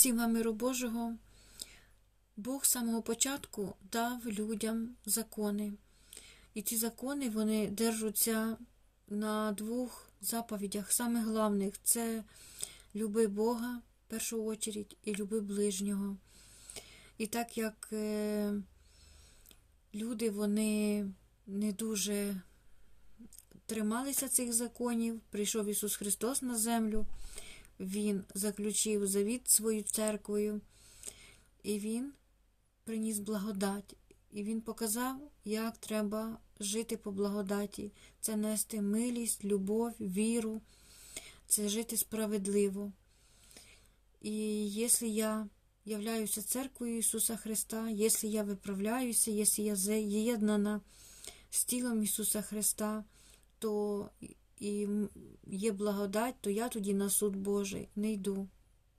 Всім вам миру Божого. Бог з самого початку дав людям закони. І ці закони вони держаться на двох заповідях. Саме головних це люби Бога в першу очередь і люби ближнього. І так як е, люди вони не дуже трималися цих законів, прийшов Ісус Христос на землю, Він заключив завіт своєю церквою, і Він приніс благодать. І Він показав, як треба жити по благодаті. Це нести милість, любов, віру, це жити справедливо. І якщо я являюся церквою Ісуса Христа, якщо я виправляюся, якщо я з'єднана з тілом Ісуса Христа, то і є благодать, то я тоді на суд Божий не йду.